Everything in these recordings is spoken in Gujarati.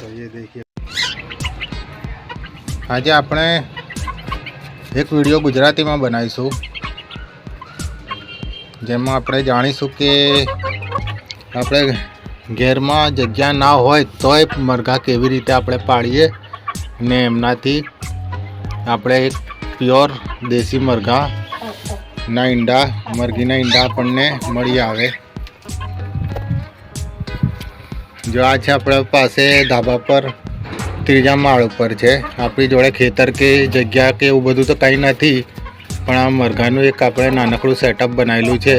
તો એ દેખીએ. આજે આપણે એક વીડિયો ગુજરાતીમાં બનાવીશું. જેમાં આપણે જાણીશું કે આપણે ઘેરમાં જગ્યા ના હોય તોય મરઘા કેવી રીતે આપણે પાડીએ ને એમનાથી આપણે એક પ્યોર દેશી મરઘાના ઈંડા, મરઘીના ઈંડા આપણને મળી આવે. જો આ છે આપણા પાસે ધાબા પર, ત્રીજા માળ ઉપર છે. આપણી જોડે ખેતર કે જગ્યા કે એવું બધું તો કંઈ નથી, પણ આ મરઘાનું એક આપણે નાનકડું સેટઅપ બનાવેલું છે.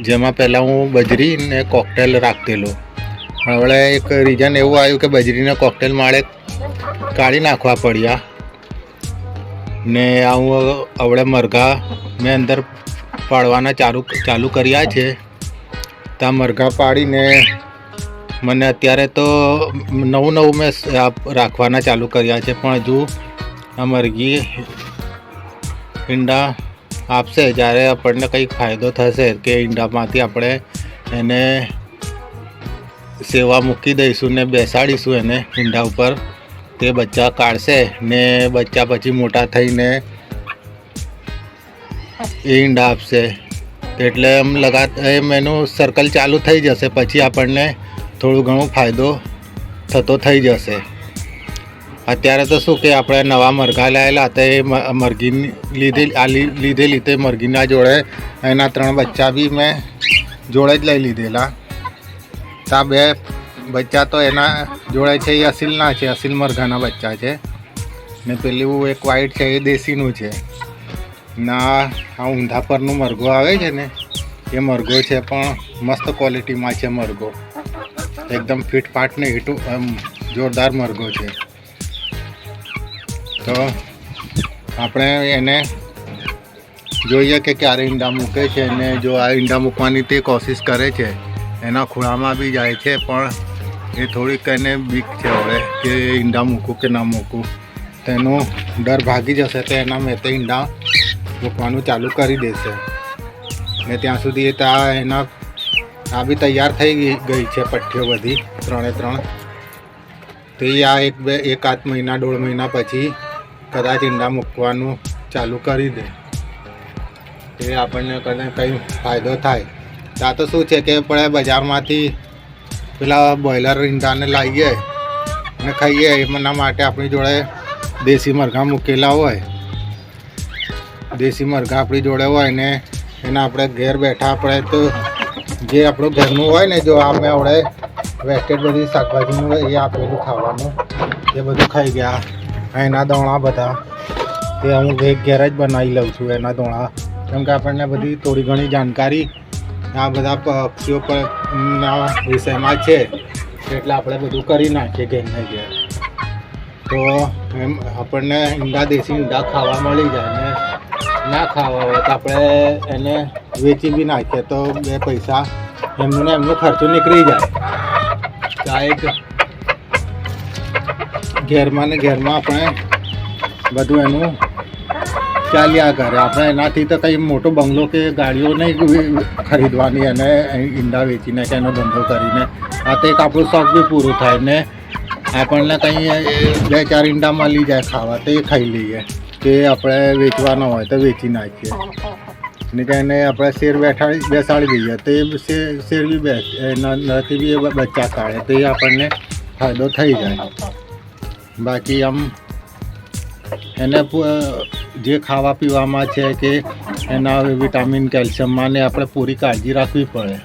જેમાં પહેલાં હું બજરી ને કોકટેલ રાખતેલું હવે એક રીઝન એવું આવ્યું કે બજરીને કોકટેલ માળે કાઢી નાખવા પડ્યા. ને આ હું હવે મરઘા મેં અંદર પાડવાના ચાલુ ચાલુ કર્યા છે. ત્યાં મરઘા પાડીને મને અત્યારે તો નવું નવું મેં રાખવાના ચાલુ કર્યા છે, પણ હજુ આ મરઘી ઈંડા આપશે. જ્યારે આપણને કંઈક ફાયદો થશે કે ઈંડામાંથી આપણે એને સેવા મૂકી દઈશું ને બેસાડીશું એને ઈંડા ઉપર, તે બચ્ચા કાઢશે ને બચ્ચા પછી મોટા થઈને એ ઈંડા આપશે. એટલે એમ લગા એમ એનું સર્કલ ચાલુ થઈ જશે. પછી આપણને થોડું ઘણું ફાયદો થતો થઈ જશે. અત્યારે તો શું કે આપણે નવા મરઘા લાવેલા હતા, એ મરઘી લીધે લીધેલી તે મરઘીના જોડે એના ત્રણ બચ્ચા બી મેં જોડે જ લઈ લીધેલા. તા બે બચ્ચા તો એના જોડે છે, એ અસીલના છે, અસીલ મરઘાના બચ્ચા છે. ને પેલું એક વ્હાઈટ છે, એ દેશીનું છે. ના આ ઊંધા પરનું મરઘો આવે છે ને, એ મરઘો છે પણ મસ્ત ક્વોલિટીમાં છે મરઘો. એકદમ ફિટ પાટને હીટું આમ જોરદાર મરઘો છે. તો આપણે એને જોઈએ કે ક્યારે ઈંડા મૂકે છે અને જો આ ઈંડા મૂકવાની તે કોશિશ કરે છે. એના ખૂણામાં બી જાય છે, પણ એ થોડીક એને બીક છે હવે કે ઈંડા મૂકું કે ના મૂકું. તેનો ડર ભાગી જશે તો એના મેં તે ઈંડા મૂકવાનું ચાલુ કરી દેશે. ને ત્યાં સુધી એ ત્યાં એના આ બી તૈયાર થઈ ગઈ છે પઠ્ઠીઓ બધી, ત્રણે ત્રણ. તો એ આ એક બે એક આધ મહિના, દોઢ મહિના પછી કદાચ ઈંડા મૂકવાનું ચાલુ કરી દે. એ આપણને કદાચ કંઈ ફાયદો થાય. ત્યાં તો શું છે કે આપણે બજારમાંથી પેલા બોઈલર ઈંડાને લાવીએ અને ખાઈએ. એમના માટે આપણી જોડે દેશી મરઘા મૂકેલા હોય. દેશી મરઘા આપણી જોડે હોય ને એના આપણે ઘેર બેઠા આપણે તો જે આપણું ઘરનું હોય ને જો આ મેં આવડે વેસ્ટેડ બધી શાકભાજીનું એ આપેલું ખાવાનું, એ બધું ખાઈ ગયા. એના દોણા બધા, એ હું એક ઘેર જ બનાવી લઉં છું એના દોણા. કેમ કે આપણને બધી થોડી ઘણી જાણકારી આ બધા પક્ષીઓ પરના વિષયમાં છે, એટલે આપણે બધું કરી નાખીએ ઘેરને ઘેર. તો એમ આપણને ઈંડા દેશી ઈંડા ખાવા મળી જાય ને ના ખાવા હોય તો આપણે એને વેચી બી નાખીએ તો બે પૈસા એમનું ને એમનો ખર્ચો નીકળી જાય. તો ઘેરમાં ને ઘેરમાં આપણે બધું એનું ચાલ્યા કરે. આપણે એનાથી તો કંઈ મોટો બંગલો કે ગાડીઓ નહીં ખરીદવાની અને ઈંડા વેચીને કે એનો ધંધો કરીને. આ તો એક આપણું શોખ બી પૂરું થાય ને આપણને કંઈ બે ચાર ઈંડા મળી જાય ખાવા, તો એ ખાઈ લઈએ. કે આપણે વેચવાના હોય તો વેચી નાખીએ. ને કે એને આપણે શેર બેઠાડી બેસાડી દઈએ. તો એ શેર બી બેસે એનાથી બી એ બચ્ચા કાઢે તો એ આપણને ફાયદો થઈ જાય. બાકી આમ એને જે ખાવા પીવામાં છે કે એના વિટામિન કેલ્શિયમમાં ને આપણે પૂરી કાળજી રાખવી પડે.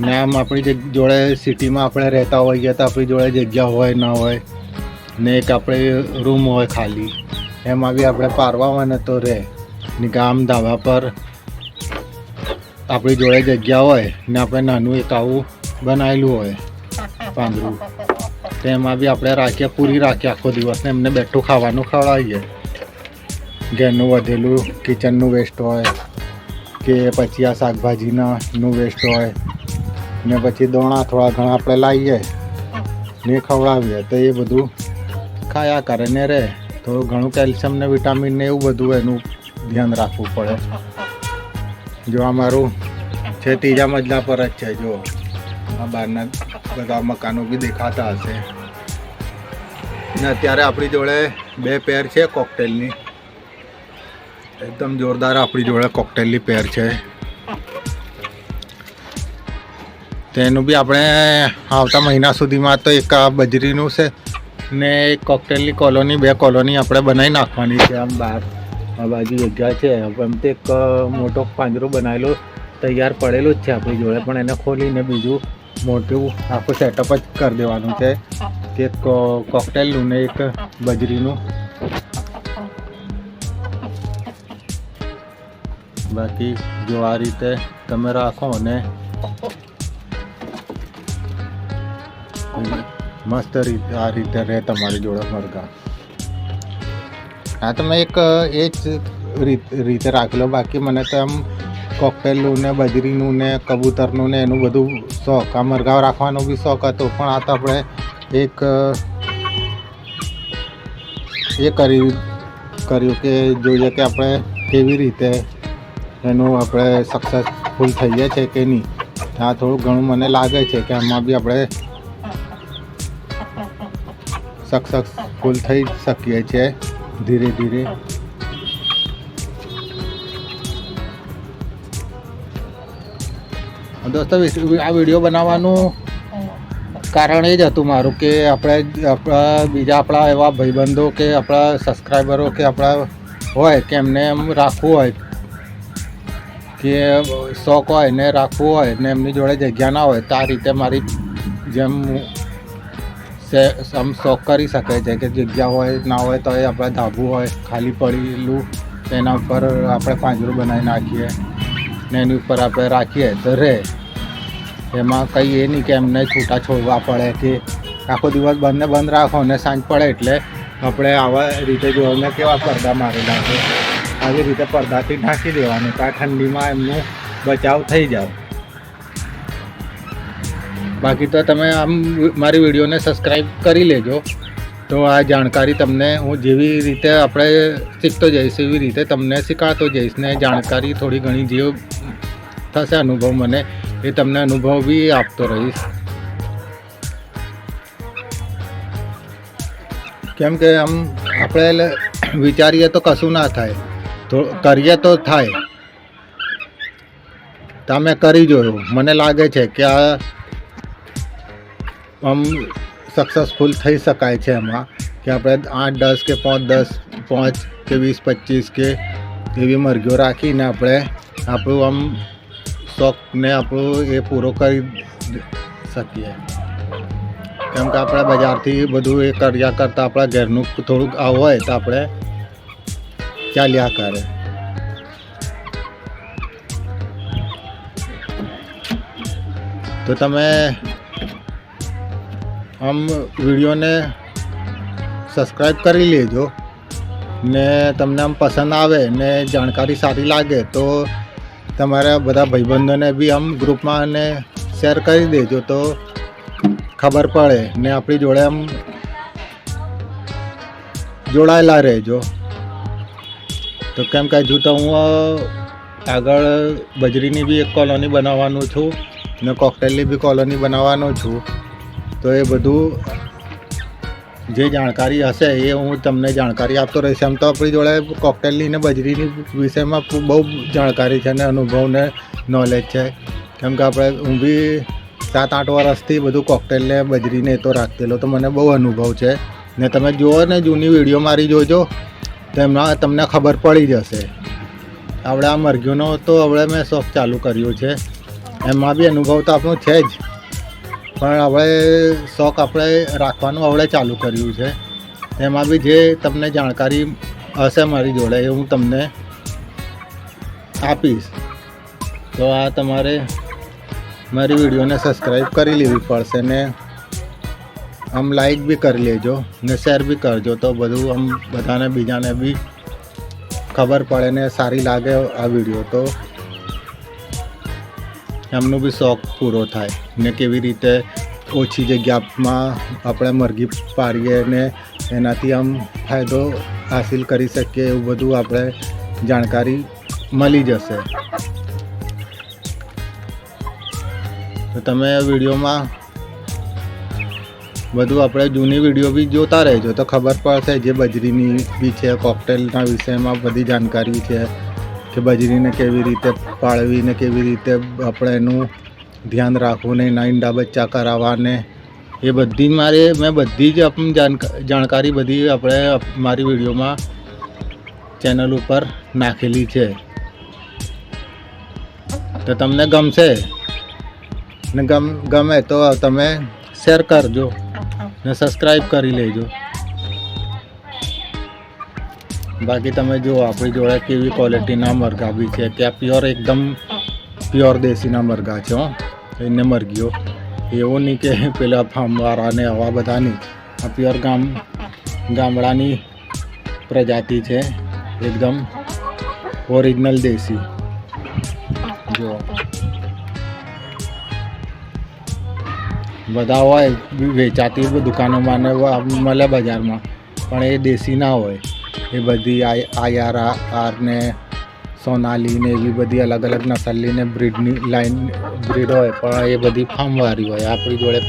ને આમ આપણી જોડે સિટીમાં આપણે રહેતા હોઈએ તો આપણી જોડે જગ્યા હોય, ના હોય, ને એક આપણે રૂમ હોય ખાલી, એમાં બી આપણે પારવા હોય ને તો રહે ગામ ધાબા પર આપણી જોડે જગ્યા હોય ને આપણે નાનું એક આવું બનાવેલું હોય પાંદરું તો એમાં બી આપણે રાખીએ પૂરી રાખીએ આખો દિવસ ને એમને બેઠું ખાવાનું ખવડાવીએ. ઘરનું વધેલું કિચનનું વેસ્ટ હોય કે પછી આ શાકભાજીનાનું વેસ્ટ હોય ને પછી દોણા થોડા ઘણા આપણે લાવીએ ને ખવડાવીએ. તો એ બધું ખાયા કરે ને રહે થોડું ઘણું કેલ્શિયમ ને વિટામિન ને એવું બધું એનું ધ્યાન રાખવું પડે. જો આ મારું છે ત્રીજા મજલા પર જ છે, જો. આ બહારના બધા મકાનો બી દેખાતા હશે. ને અત્યારે આપણી જોડે બે પેર છે કોકટેલની. એકદમ જોરદાર આપણી જોડે કોકટેલની પેર છે. તેનું બી આપણે આવતા મહિના સુધીમાં તો એક આ બજરીનું છે ને એક કોકટેલની કોલોની, બે કોલોની આપણે બનાવી નાખવાની છે આમ બહાર. આ બાજુ જગ્યા છે. એમ તો એક મોટો પાંજરો બનાવેલો, તૈયાર પડેલો જ છે આપણી જોડે. પણ એને ખોલીને બીજું મોટું આખું સેટઅપ જ કરી દેવાનું છે. એક કોકટેલનું ને એક બજરીનું. બાકી જો આ રીતે તમે રાખો અને મસ્ત રીતે, આ રીતે રહે તમારી જોડે મરઘા હા તમે એક, એ જ રીતે રાખેલો. બાકી મને તો આમ કોકટેલનું ને બજરીનું ને કબૂતરનું ને એનું બધું શોખ. આ મરઘાવ રાખવાનો બી શોખ હતો, પણ આ તો આપણે એક, એ કરી, કર્યું કે જોઈએ કે આપણે કેવી રીતે એનું આપણે સક્સેસફુલ થઈએ છે કે નહીં. આ થોડું ઘણું મને લાગે છે કે આમાં બી આપણે સક્સેસફુલ થઈ શકીએ છીએ. ધીરે ધીરે. દોસ્તો આ વીડિયો બનાવવાનું કારણ એ જ હતું મારું કે આપણે આપણા બીજા આપણા એવા ભાઈબંધો કે આપણા સબસ્ક્રાઈબરો કે આપણા હોય કે એમને એમ રાખવું હોય કે શોખ હોય ને રાખવું હોય ને એમની જોડે જગ્યા ના હોય, તો આ રીતે મારી જેમ આમ શોખ કરી શકે છે કે જગ્યા હોય, ના હોય તો એ આપણે ધાબુ હોય, ખાલી પડેલું, તેના ઉપર આપણે પાંજરું બનાવી નાખીએ ને એની ઉપર આપણે રાખીએ તો રહે. એમાં કંઈ એ નહીં કે એમને છૂટા છોડવા પડે કે આખો દિવસ બંને બંધ રાખો ને સાંજ પડે એટલે આપણે આવા રીતે જોઈને કેવા પડદા મારેલા છે આવી રીતે પડદાથી ઢાંકી દેવાનું આ ઠંડીમાં એમનું બચાવ થઈ જાય બાકી તો તમે આમ મારી વિડીયોને સબસ્ક્રાઈબ કરી લેજો. તો આ જાણકારી તમને હું જેવી રીતે આપણે શીખતો જઈશ એવી રીતે તમને શીખવાડતો જઈશ ને જાણકારી થોડી ઘણી જે થશે અનુભવ મને, એ તમને અનુભવ બી આપતો રહીશ. કેમ કે આમ આપણે વિચારીએ તો કશું ના થાય. તો કરીએ તો થાય. તમે કરી જોયું. મને લાગે છે કે આ આમ સક્સેસફુલ થઈ શકાય છે એમાં કે આપણે આઠ, દસ કે પાંચ, દસ, પાંચ કે વીસ, પચીસ કે એવી મરઘીઓ રાખીને આપણે આપણું આમ શોખને આપણું એ પૂરો કરી શકીએ. કેમ કે આપણે બજારથી બધું એ કર્યા કરતાં આપણા ઘરનું થોડુંક આવું હોય તો આપણે ચાલ્યા કરે. તો તમે આમ વિડીયોને સબસ્ક્રાઈબ કરી લેજો. ને તમને આમ પસંદ આવે ને જાણકારી સારી લાગે તો તમારા બધા ભાઈબંધોને બી આમ ગ્રુપમાં અને શેર કરી દેજો તો ખબર પડે ને આપણી જોડે આમ જોડાયેલા રહેજો. તો કેમ કે હજુ તો હું આગળ બજરીની બી એક કોલોની બનાવવાનું છું ને કોકટેલની બી કોલોની બનાવવાનો છું. તો એ બધું જે જાણકારી હશે એ હું તમને જાણકારી આપતો રહીશ. એમ તો આપણી જોડે કોકટેલની ને બજરીની વિષયમાં બહુ જાણકારી છે ને અનુભવ ને નોલેજ છે. કેમ કે આપણે હું બી સાત આઠ વર્ષથી બધું કોકટેલને બજરીને તો રાખતેલો તો મને બહુ અનુભવ છે. ને તમે જુઓ ને જૂની વીડિયો મારી જોજો, તો એમાં તમને ખબર પડી જશે. આપણે આ મરઘીઓનો તો હવે મેં શોખ ચાલુ કર્યો છે. એમાં બી અનુભવ તો આપણો છે જ. પણ હવે શોખ આપણે રાખવાનું હવે ચાલુ કર્યું છે. એમાં બી જે તમને જાણકારી હશે મારી જોડે એ હું તમને આપીશ. તો આ તમારે મારી વિડીયોને સબસ્ક્રાઈબ કરી લેવી પડશે ને આમ લાઈક બી કરી લેજો ને શેર બી કરજો તો બધું આમ બધાને બીજાને બી ખબર પડે ને સારી લાગે આ વીડિયો તો. એમનો બી શોખ પૂરો થાય ને કેવી રીતે ઓછી જગ્યામાં આપણે મરઘી પાડીએ ને એનાથી આમ ફાયદો હાસિલ કરી શકીએ એવું બધું આપણે જાણકારી મળી જશે. તો તમે વિડીયોમાં બધું આપણે જૂની વીડિયો બી જોતા રહેજો તો ખબર પડશે જે બજરીની બી છે કોકટેલના વિષયમાં બધી જાણકારી છે કે બજરીને કેવી રીતે પાળવીને કેવી રીતે આપણે એનું ધ્યાન રાખવું ને એના ઈંડા બચ્ચા કરાવવાને એ બધી મારે મેં બધી જ જાણકારી બધી આપણે મારી વિડીયોમાં ચેનલ ઉપર નાખેલી છે. તો તમને ગમશે? ને ગમ ગમે તો તમે શેર કરજો ને સબસ્ક્રાઈબ કરી લેજો. બાકી તમે જુઓ, આપણી જોડે કેવી ક્વોલિટીના મરઘા બી છે. ત્યાં પ્યોર એકદમ પ્યોર દેશીના મરઘા છે એને મરઘીઓ. એવું નહીં કે પેલા ફાર્મવાળા ને આવા બધા નહીં આ પ્યોર ગામ, ગામડાની પ્રજાતિ છે, એકદમ ઓરિજિનલ દેશી. જો બધા હોય, વેચાતી દુકાનોમાં ને મળે બજારમાં. પણ એ દેશી ના હોય. એ બધી આઈ આઈઆર આર ને સોનાલી ને એવી બધી અલગ અલગ નસલની બ્રીડની લાઈન, બ્રીડ હોય, પણ એ બધી ફાર્મવાળી હોય. આપણી જોડે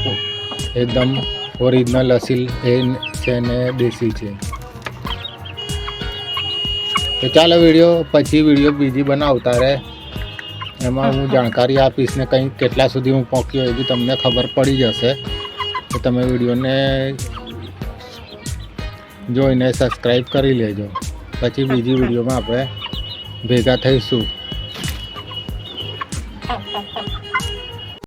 એકદમ ઓરિજિનલ અસીલ એ છે ને દેશી છે. તો ચાલો વીડિયો, પછી વીડિયો બીજી બનાવતા રહે. એમાં હું જાણકારી આપીશ ને કંઈ કેટલા સુધી હું પહોંચ્યો એ બી તમને ખબર પડી જશે. તો તમે વિડીયોને જોઈને સબસ્ક્રાઈબ કરી લેજો. પછી બીજી વિડીયોમાં આપણે ભેગા થઈશું.